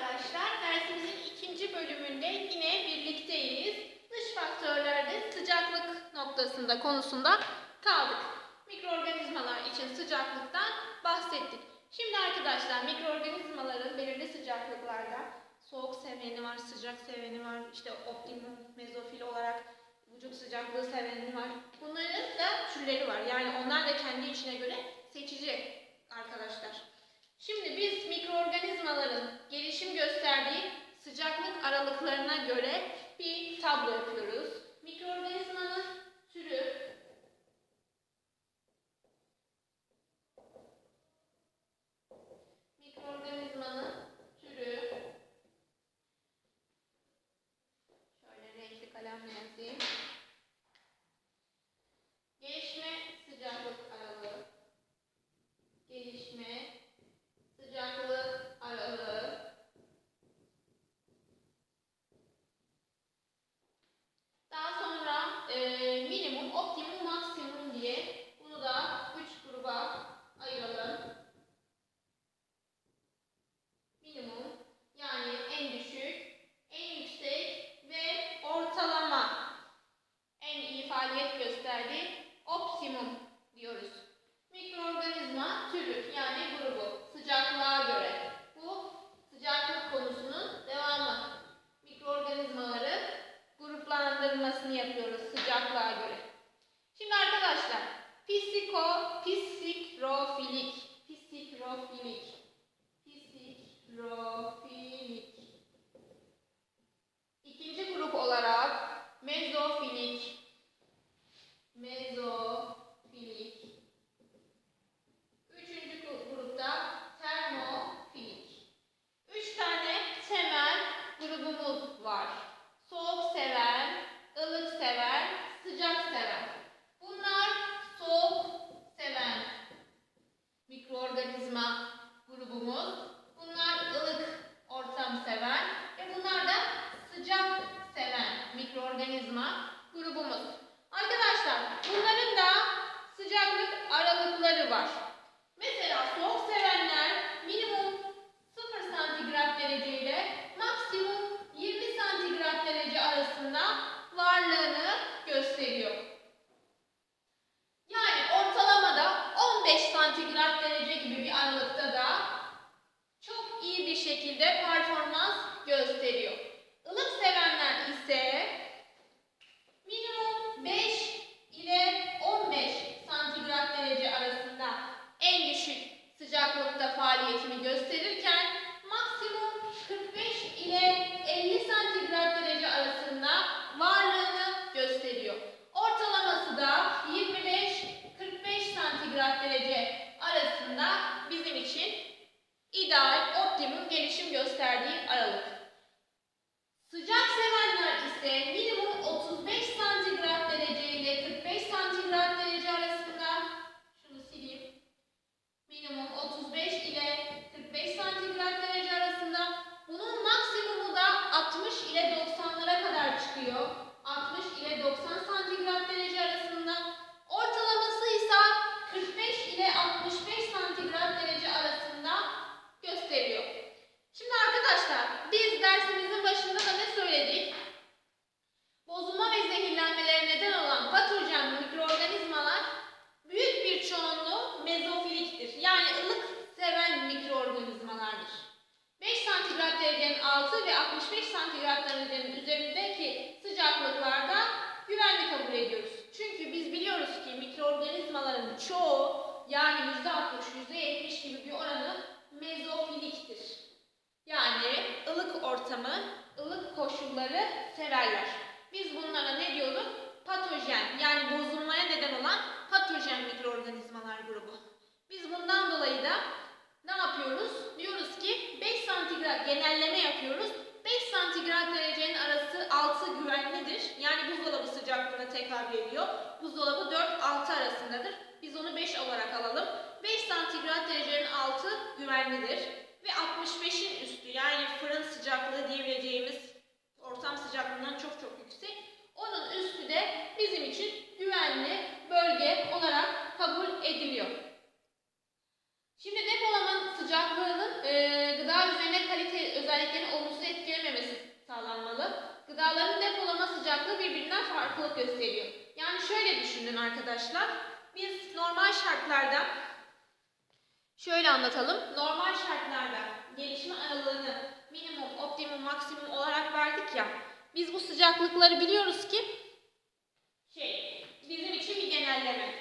arkadaşlar. Dersimizin ikinci bölümünde yine birlikteyiz. Dış faktörlerde sıcaklık noktasında konusunda kaldık. Mikroorganizmalar için sıcaklıktan bahsettik. Şimdi arkadaşlar mikroorganizmaların belirli sıcaklıklarda soğuk seveni var, sıcak seveni var, işte optimum mezofil olarak vücut sıcaklığı seveni var. Bunların da türleri var. Yani onlar da kendi içine göre seçici arkadaşlar. Şimdi biz mikroorganizmaların gelişim gösterdiği sıcaklık aralıklarına göre bir tablo yapıyoruz. Mikroorganizmanın türü, sıcaklıkta faaliyetini gösterirken maksimum 45 ile 50 santigrat derece arasında varlığını gösteriyor. Ortalaması da 25-45 santigrat derece arasında bizim için ideal, optimum gelişim gösterdiği aralık. Sıcak sevenler ise minimum 35 santigrat derece ile 45 santigrat derece arasında şunu sileyim. Minimum 35 ile 45 santigrat derece arasında. Bunun maksimumu da 60 ile 90'lara kadar çıkıyor. 60 ile 90 santigrat derece arasında. Ortalaması ise 45 ile 65 santigrat derece arasında gösteriyor. Şimdi arkadaşlar biz dersimizin başında da ne söyledik? Bozulma ve zehirlenmelere neden olan patojen mikroorganizmalar büyük bir çoğunluğu mezofiliktir. Yani ılık seven mikroorganizmalardır. 5 santigrat derecenin altı ve 65 santigrat derecenin üzerindeki sıcaklıklarda güvenli kabul ediyoruz. Çünkü biz biliyoruz ki mikroorganizmaların çoğu yani %60, %70 gibi bir oranı mezofiliktir. Yani ılık ortamı, ılık koşulları severler. Biz bunlara ne diyoruz? Patojen yani bozulmaya neden olan patojen mikroorganizmalar grubu. Biz bundan dolayı da ne yapıyoruz? Diyoruz ki 5 santigrat genelleme yapıyoruz. 5 santigrat derecenin arası altı güvenlidir. Yani buzdolabı sıcaklığına tekabül ediyor. Buzdolabı 4-6 arasındadır. Biz onu 5 olarak alalım. 5 santigrat derecenin altı güvenlidir. Ve 65'in üstü yani fırın sıcaklığı diyebileceğimiz ortam sıcaklığından çok çok yüksek. Onun üstü de bizim için ediliyor. Şimdi depolamanın sıcaklığının e, gıda üzerine kalite özelliklerini olumsuz etkilememesi sağlanmalı. Gıdaların depolama sıcaklığı birbirinden farklılık gösteriyor. Yani şöyle düşünün arkadaşlar. Biz normal şartlarda şöyle anlatalım. Normal şartlarda gelişme aralığını minimum, optimum, maksimum olarak verdik ya. Biz bu sıcaklıkları biliyoruz ki şey, bizim için bir genelleme.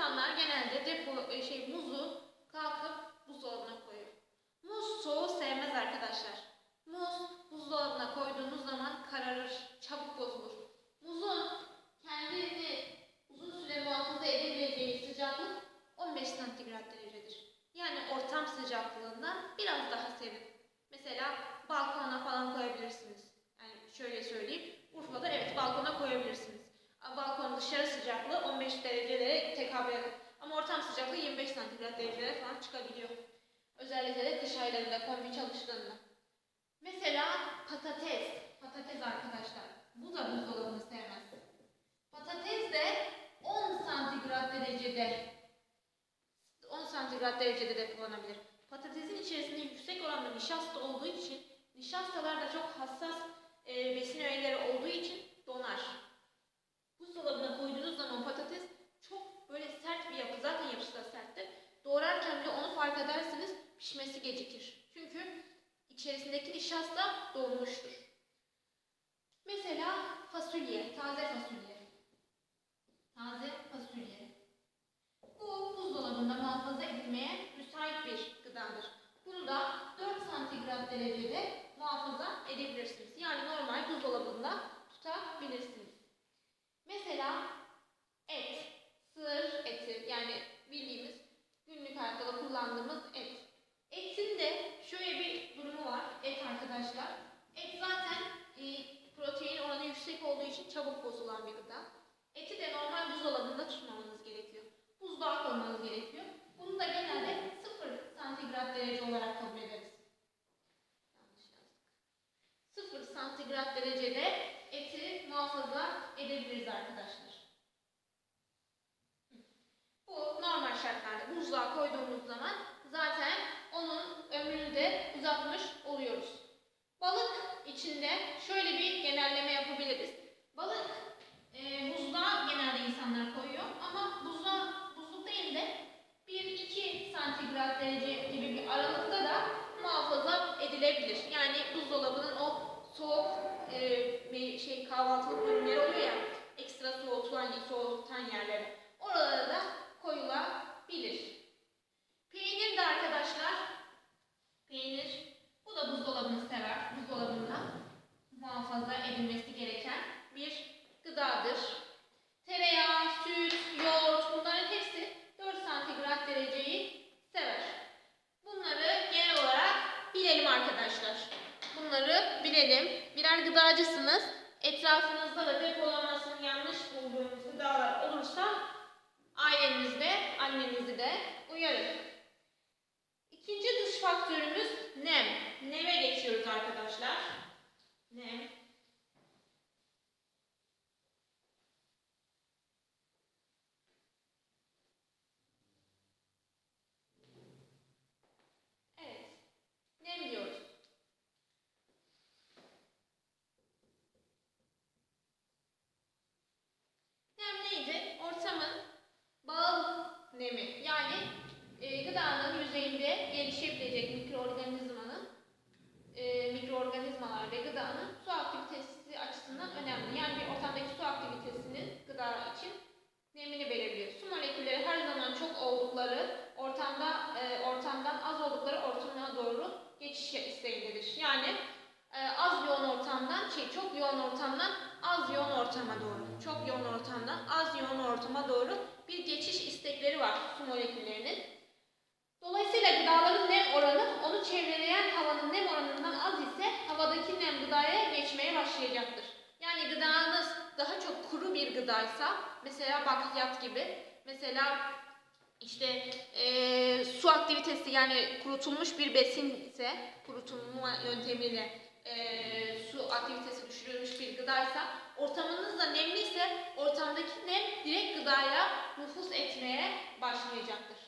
İnsanlar genelde depo e, şey muzu kalkıp buzdolabına koyuyor. Muz soğuğu sevmez arkadaşlar. dışarı sıcaklığı 15 derecelere tekabül eder. Ama ortam sıcaklığı 25 santigrat derecelere falan çıkabiliyor. Özellikle de kış aylarında kombi çalıştığında. Mesela patates. Patates arkadaşlar. Bu da buzdolabını sevmez. Patates de 10 santigrat derecede 10 santigrat derecede depolanabilir. Patatesin içerisinde yüksek oranda nişasta olduğu için nişastalar da çok hassas e, besin öğeleri olduğu için şahsa dolmuştur. arkadaşlar. Bilelim. Birer gıdacısınız. Etrafınızda da depolamasını yanlış bulduğunuz gıdalar olursa ailenizde, annenizi de uyarın. İkinci dış faktörümüz nem. Neme geçiyoruz arkadaşlar. Nem. Evet. Nem diyoruz. Nem neydi? Ortamın bağıl nemi. Yani e, gıdanın gelişebilecek mikroorganizmanın e, mikroorganizmalar ve gıdanın su aktivitesi açısından önemli. Yani bir ortamdaki su aktivitesinin gıda için nemini belirliyor. Su molekülleri her zaman çok oldukları ortamda e, ortamdan az oldukları ortama doğru geçiş isteğindedir. Yani e, az yoğun ortamdan şey çok yoğun ortamdan az yoğun ortama doğru. Çok yoğun ortamdan az yoğun ortama doğru bir geçiş istekleri var su moleküllerinin. Dolayısıyla gıdaların nem oranı onu çevreleyen havanın nem oranından az ise havadaki nem gıdaya geçmeye başlayacaktır. Yani gıdanız daha çok kuru bir gıdaysa mesela bakliyat gibi mesela işte eee, su aktivitesi yani kurutulmuş bir besin ise kurutulma yöntemiyle eee, su aktivitesi düşürülmüş bir gıdaysa ortamınız da nemliyse ortamdaki nem direkt gıdaya nüfuz etmeye başlayacaktır.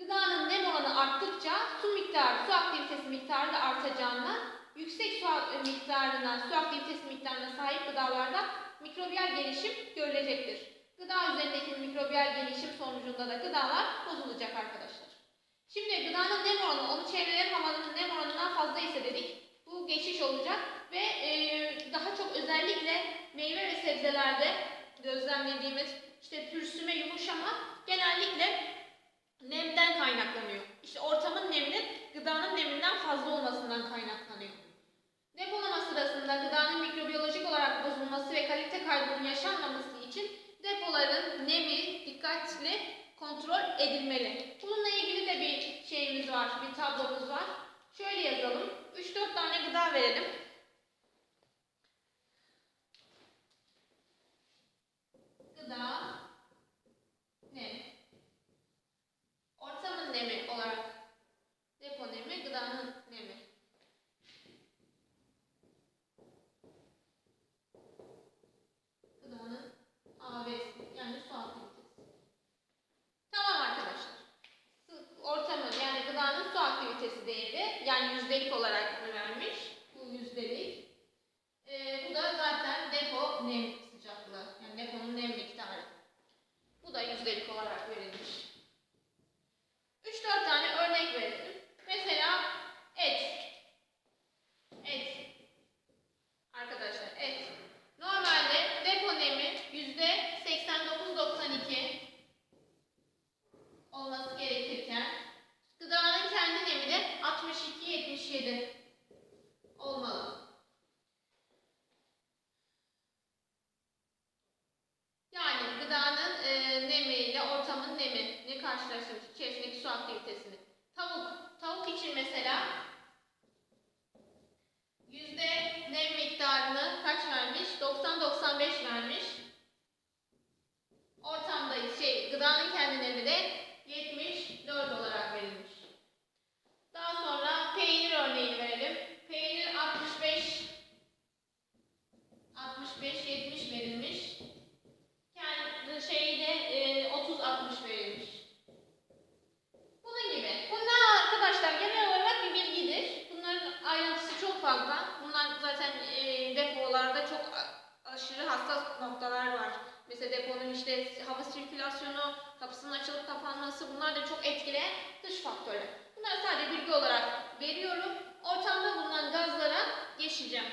Gıdanın nem oranı arttıkça su miktarı, su aktivitesi miktarı da artacağından yüksek su miktarına, su aktivitesi miktarına sahip gıdalarda mikrobiyal gelişim görülecektir. Gıda üzerindeki mikrobiyal gelişim sonucunda da gıdalar bozulacak arkadaşlar. Şimdi gıdanın nem oranı, onu çevreleyen havanın nem oranından fazla ise dedik. Bu geçiş olacak ve e, daha çok özellikle meyve ve sebzelerde gözlemlediğimiz işte pürsüme, yumuşama genellikle nemden kaynaklanıyor. İşte ortamın neminin gıdanın neminden fazla olmasından kaynaklanıyor. Depolama sırasında gıdanın mikrobiyolojik olarak bozulması ve kalite kaybının yaşanmaması için depoların nemi dikkatli kontrol edilmeli. Bununla ilgili de bir şeyimiz var, bir tablomuz var. Şöyle yazalım. 3-4 tane gıda verelim. Gıda, nem. Ortamın nemi olarak depo nemi, gıdanın nemi. Gıdanın AB'si yani su aktivitesi. Tamam arkadaşlar. Su- Ortamın yani gıdanın su aktivitesi değeri yani yüzdelik olarak vermiş. 这堆 Bunlar da çok etkileyen dış faktörler. Bunları sadece bilgi olarak veriyorum. Ortamda bulunan gazlara geçeceğim.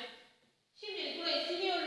Şimdilik burayı siliyorum.